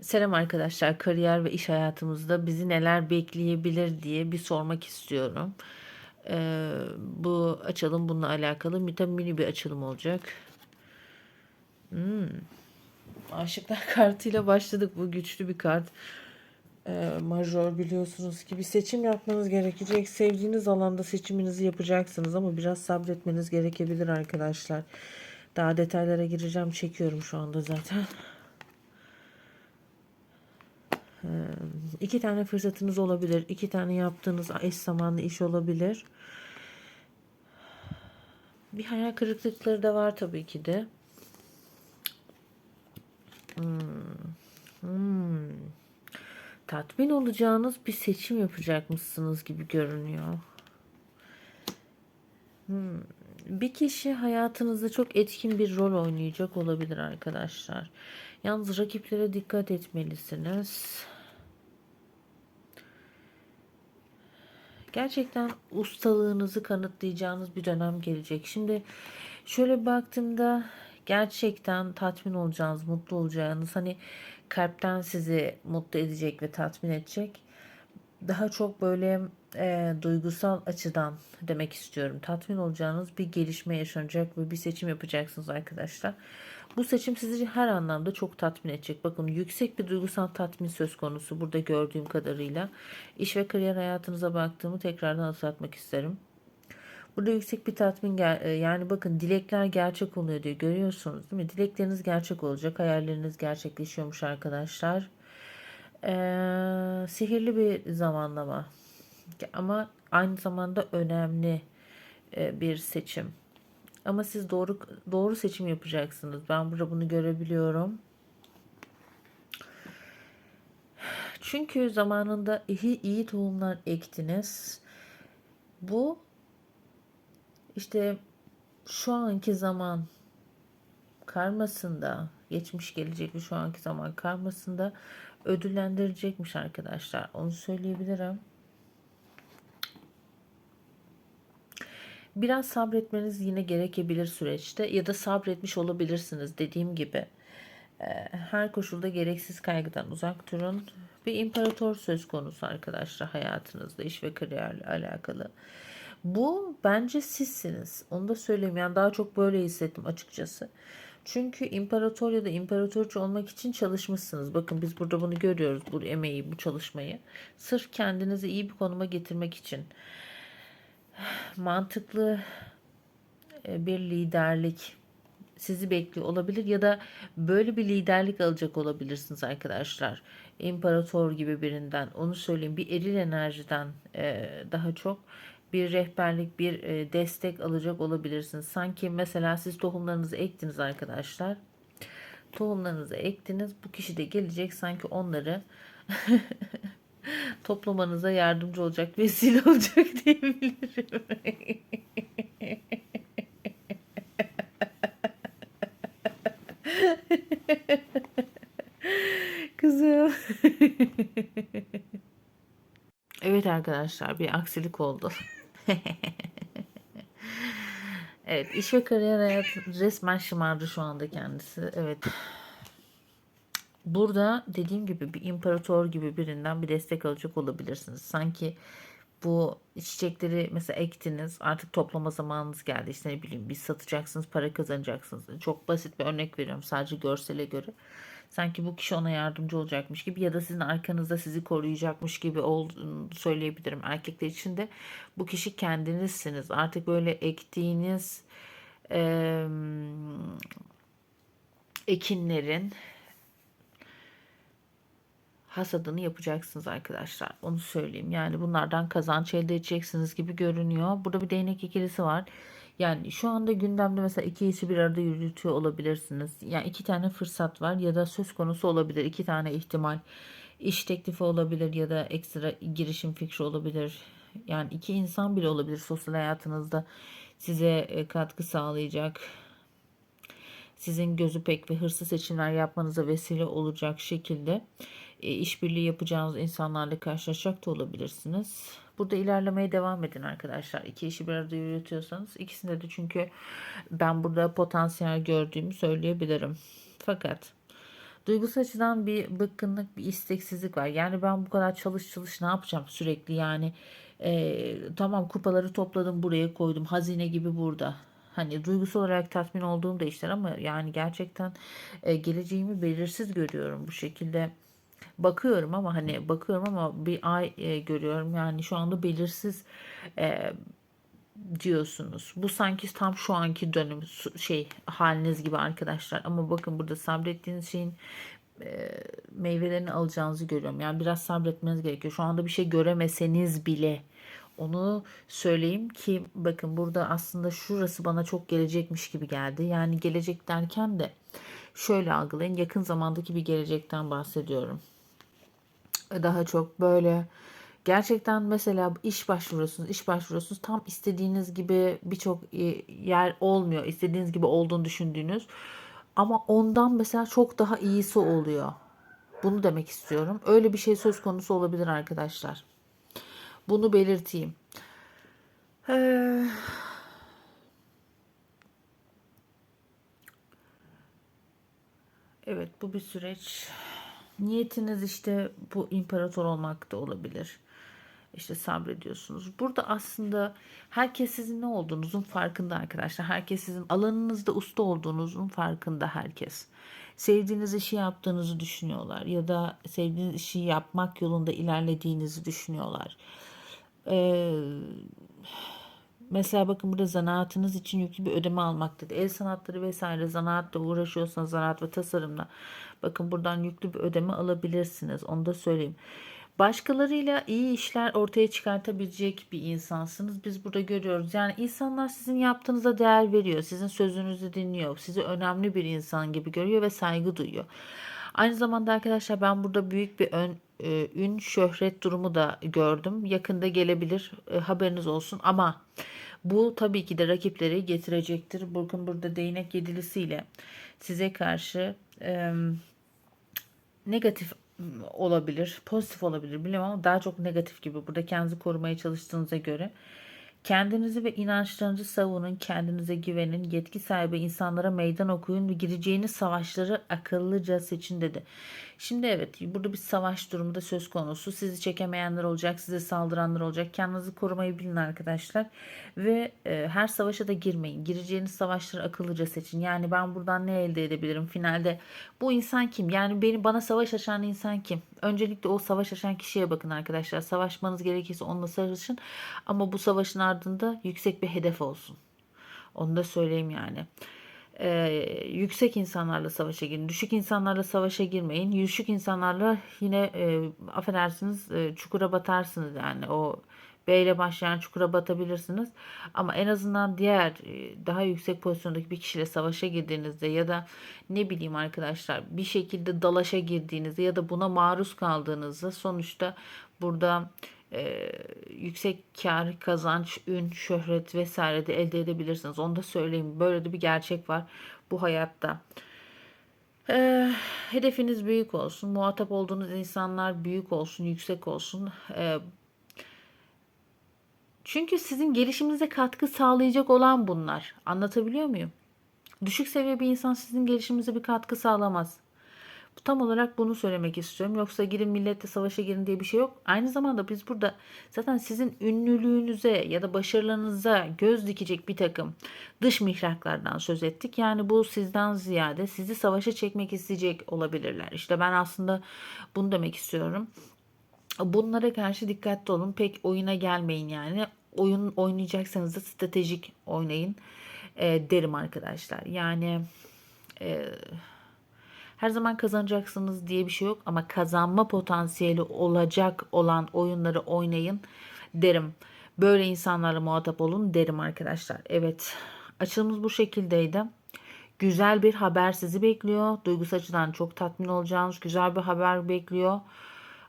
Selam arkadaşlar. Kariyer ve iş hayatımızda bizi neler bekleyebilir diye bir sormak istiyorum. Ee, bu açılım bununla alakalı mini bir açılım olacak. Hmm. Aşıklar kartıyla başladık. Bu güçlü bir kart. Ee, majör biliyorsunuz ki bir seçim yapmanız gerekecek. Sevdiğiniz alanda seçiminizi yapacaksınız ama biraz sabretmeniz gerekebilir arkadaşlar. Daha detaylara gireceğim. Çekiyorum şu anda zaten. İki tane fırsatınız olabilir. iki tane yaptığınız eş zamanlı iş olabilir. Bir hayal kırıklıkları da var tabii ki de. Hmm. Hmm. Tatmin olacağınız bir seçim yapacakmışsınız gibi görünüyor. Hmm. Bir kişi hayatınızda çok etkin bir rol oynayacak olabilir arkadaşlar. Yalnız rakiplere dikkat etmelisiniz. Gerçekten ustalığınızı kanıtlayacağınız bir dönem gelecek. Şimdi şöyle baktığımda gerçekten tatmin olacağınız, mutlu olacağınız hani kalpten sizi mutlu edecek ve tatmin edecek. Daha çok böyle e, duygusal açıdan demek istiyorum. Tatmin olacağınız bir gelişme yaşanacak ve bir seçim yapacaksınız arkadaşlar. Bu seçim sizi her anlamda çok tatmin edecek. Bakın yüksek bir duygusal tatmin söz konusu burada gördüğüm kadarıyla. İş ve kariyer hayatınıza baktığımı tekrardan hatırlatmak isterim. Burada yüksek bir tatmin e, yani bakın dilekler gerçek oluyor diyor. Görüyorsunuz değil mi? Dilekleriniz gerçek olacak. Hayalleriniz gerçekleşiyormuş arkadaşlar. Ee, sihirli bir zamanlama. Ama aynı zamanda önemli e, bir seçim. Ama siz doğru doğru seçim yapacaksınız. Ben burada bunu görebiliyorum. Çünkü zamanında iyi, iyi tohumlar ektiniz. Bu işte şu anki zaman karmasında, geçmiş gelecek ve şu anki zaman karmasında ödüllendirecekmiş arkadaşlar. Onu söyleyebilirim. Biraz sabretmeniz yine gerekebilir süreçte ya da sabretmiş olabilirsiniz dediğim gibi. Ee, her koşulda gereksiz kaygıdan uzak durun. Bir imparator söz konusu arkadaşlar hayatınızda iş ve kariyerle alakalı. Bu bence sizsiniz. Onu da söyleyeyim. Yani daha çok böyle hissettim açıkçası. Çünkü imparator ya da imparatorcu olmak için çalışmışsınız. Bakın biz burada bunu görüyoruz. Bu emeği, bu çalışmayı. Sırf kendinizi iyi bir konuma getirmek için mantıklı e, bir liderlik sizi bekliyor olabilir ya da böyle bir liderlik alacak olabilirsiniz arkadaşlar. İmparator gibi birinden onu söyleyeyim bir eril enerjiden e, daha çok bir rehberlik bir e, destek alacak olabilirsiniz. Sanki mesela siz tohumlarınızı ektiniz arkadaşlar. Tohumlarınızı ektiniz bu kişi de gelecek sanki onları toplamanıza yardımcı olacak, vesile olacak diyebilirim. Kızım. evet arkadaşlar bir aksilik oldu. evet iş ve kariyer hayatı resmen şımardı şu anda kendisi. Evet Burada dediğim gibi bir imparator gibi birinden bir destek alacak olabilirsiniz. Sanki bu çiçekleri mesela ektiniz artık toplama zamanınız geldi işte ne bileyim bir satacaksınız para kazanacaksınız. Çok basit bir örnek veriyorum sadece görsele göre. Sanki bu kişi ona yardımcı olacakmış gibi ya da sizin arkanızda sizi koruyacakmış gibi olduğunu söyleyebilirim. Erkekler için de bu kişi kendinizsiniz. Artık böyle ektiğiniz e, ekinlerin hasadını yapacaksınız arkadaşlar. Onu söyleyeyim. Yani bunlardan kazanç elde edeceksiniz gibi görünüyor. Burada bir değnek ikilisi var. Yani şu anda gündemde mesela iki işi bir arada yürütüyor olabilirsiniz. Yani iki tane fırsat var ya da söz konusu olabilir. iki tane ihtimal. iş teklifi olabilir ya da ekstra girişim fikri olabilir. Yani iki insan bile olabilir sosyal hayatınızda size e, katkı sağlayacak sizin gözü pek ve hırslı seçimler yapmanıza vesile olacak şekilde işbirliği yapacağınız insanlarla karşılaşacak da olabilirsiniz. Burada ilerlemeye devam edin arkadaşlar. İki işi bir arada yürütüyorsanız ikisinde de çünkü ben burada potansiyel gördüğümü söyleyebilirim. Fakat Duygusal açıdan bir bıkkınlık, bir isteksizlik var. Yani ben bu kadar çalış çalış ne yapacağım sürekli yani. Eee, tamam kupaları topladım buraya koydum. Hazine gibi burada. Hani duygusal olarak tatmin olduğum da işler ama yani gerçekten e, geleceğimi belirsiz görüyorum bu şekilde. Bakıyorum ama hani bakıyorum ama bir ay e, görüyorum. Yani şu anda belirsiz e, diyorsunuz. Bu sanki tam şu anki dönüm şey haliniz gibi arkadaşlar. Ama bakın burada sabrettiğiniz şeyin e, meyvelerini alacağınızı görüyorum. Yani biraz sabretmeniz gerekiyor. Şu anda bir şey göremeseniz bile onu söyleyeyim ki bakın burada aslında şurası bana çok gelecekmiş gibi geldi. Yani gelecek derken de şöyle algılayın. Yakın zamandaki bir gelecekten bahsediyorum daha çok böyle gerçekten mesela iş başvuruyorsunuz, iş başvuruyorsunuz tam istediğiniz gibi birçok yer olmuyor. istediğiniz gibi olduğunu düşündüğünüz ama ondan mesela çok daha iyisi oluyor. Bunu demek istiyorum. Öyle bir şey söz konusu olabilir arkadaşlar. Bunu belirteyim. Ee, evet bu bir süreç. Niyetiniz işte bu imparator olmak da olabilir. İşte sabrediyorsunuz. Burada aslında herkes sizin ne olduğunuzun farkında arkadaşlar. Herkes sizin alanınızda usta olduğunuzun farkında herkes. Sevdiğiniz işi yaptığınızı düşünüyorlar ya da sevdiğiniz işi yapmak yolunda ilerlediğinizi düşünüyorlar. Ee, Mesela bakın burada zanaatınız için yüklü bir ödeme almak dedi. El sanatları vesaire zanaatla uğraşıyorsanız zanaat ve tasarımla bakın buradan yüklü bir ödeme alabilirsiniz. Onu da söyleyeyim. Başkalarıyla iyi işler ortaya çıkartabilecek bir insansınız. Biz burada görüyoruz. Yani insanlar sizin yaptığınıza değer veriyor. Sizin sözünüzü dinliyor. Sizi önemli bir insan gibi görüyor ve saygı duyuyor. Aynı zamanda arkadaşlar ben burada büyük bir ön, e, ün şöhret durumu da gördüm. Yakında gelebilir e, haberiniz olsun ama bu tabii ki de rakipleri getirecektir. Bakın burada değnek yedilisiyle size karşı e, negatif olabilir, pozitif olabilir bilmiyorum ama daha çok negatif gibi. Burada kendinizi korumaya çalıştığınıza göre Kendinizi ve inançlarınızı savunun, kendinize güvenin, yetki sahibi insanlara meydan okuyun ve gireceğiniz savaşları akıllıca seçin dedi. Şimdi evet burada bir savaş durumu da söz konusu. Sizi çekemeyenler olacak, size saldıranlar olacak. Kendinizi korumayı bilin arkadaşlar. Ve e, her savaşa da girmeyin. Gireceğiniz savaşları akıllıca seçin. Yani ben buradan ne elde edebilirim? Finalde bu insan kim? Yani beni bana savaş açan insan kim? Öncelikle o savaş açan kişiye bakın arkadaşlar. Savaşmanız gerekirse onunla savaşın. Ama bu savaşın ardında yüksek bir hedef olsun. Onu da söyleyeyim yani e, yüksek insanlarla savaşa girin. Düşük insanlarla savaşa girmeyin. Düşük insanlarla yine e, affedersiniz e, çukura batarsınız yani o B ile başlayan çukura batabilirsiniz. Ama en azından diğer e, daha yüksek pozisyondaki bir kişiyle savaşa girdiğinizde ya da ne bileyim arkadaşlar bir şekilde dalaşa girdiğinizde ya da buna maruz kaldığınızda sonuçta burada e, yüksek kar, kazanç, ün, şöhret vesaire de elde edebilirsiniz. Onu da söyleyeyim. Böyle de bir gerçek var bu hayatta. E, hedefiniz büyük olsun. Muhatap olduğunuz insanlar büyük olsun, yüksek olsun. E, çünkü sizin gelişiminize katkı sağlayacak olan bunlar. Anlatabiliyor muyum? Düşük seviye bir insan sizin gelişiminize bir katkı sağlamaz. Tam olarak bunu söylemek istiyorum. Yoksa girin milletle savaşa girin diye bir şey yok. Aynı zamanda biz burada zaten sizin ünlülüğünüze ya da başarılarınıza göz dikecek bir takım dış mihraklardan söz ettik. Yani bu sizden ziyade sizi savaşa çekmek isteyecek olabilirler. İşte ben aslında bunu demek istiyorum. Bunlara karşı dikkatli olun. Pek oyuna gelmeyin yani. Oyun oynayacaksanız da stratejik oynayın e, derim arkadaşlar. Yani e, her zaman kazanacaksınız diye bir şey yok ama kazanma potansiyeli olacak olan oyunları oynayın derim. Böyle insanlarla muhatap olun derim arkadaşlar. Evet açılımız bu şekildeydi. Güzel bir haber sizi bekliyor. Duygusal açıdan çok tatmin olacağınız güzel bir haber bekliyor.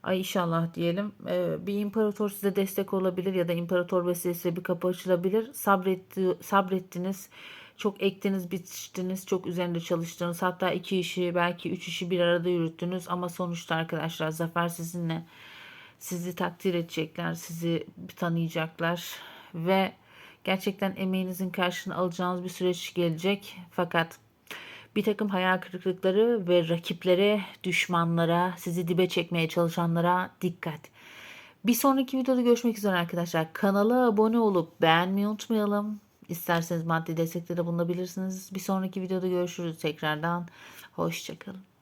Ay inşallah diyelim. Ee, bir imparator size destek olabilir ya da imparator vesilesiyle bir kapı açılabilir. Sabretti, sabrettiniz çok ektiniz, biçtiniz, çok üzerinde çalıştınız. Hatta iki işi, belki üç işi bir arada yürüttünüz. Ama sonuçta arkadaşlar zafer sizinle. Sizi takdir edecekler, sizi tanıyacaklar. Ve gerçekten emeğinizin karşılığını alacağınız bir süreç gelecek. Fakat bir takım hayal kırıklıkları ve rakiplere, düşmanlara, sizi dibe çekmeye çalışanlara dikkat. Bir sonraki videoda görüşmek üzere arkadaşlar. Kanala abone olup beğenmeyi unutmayalım. İsterseniz maddi destekte bulunabilirsiniz. Bir sonraki videoda görüşürüz tekrardan. Hoşçakalın.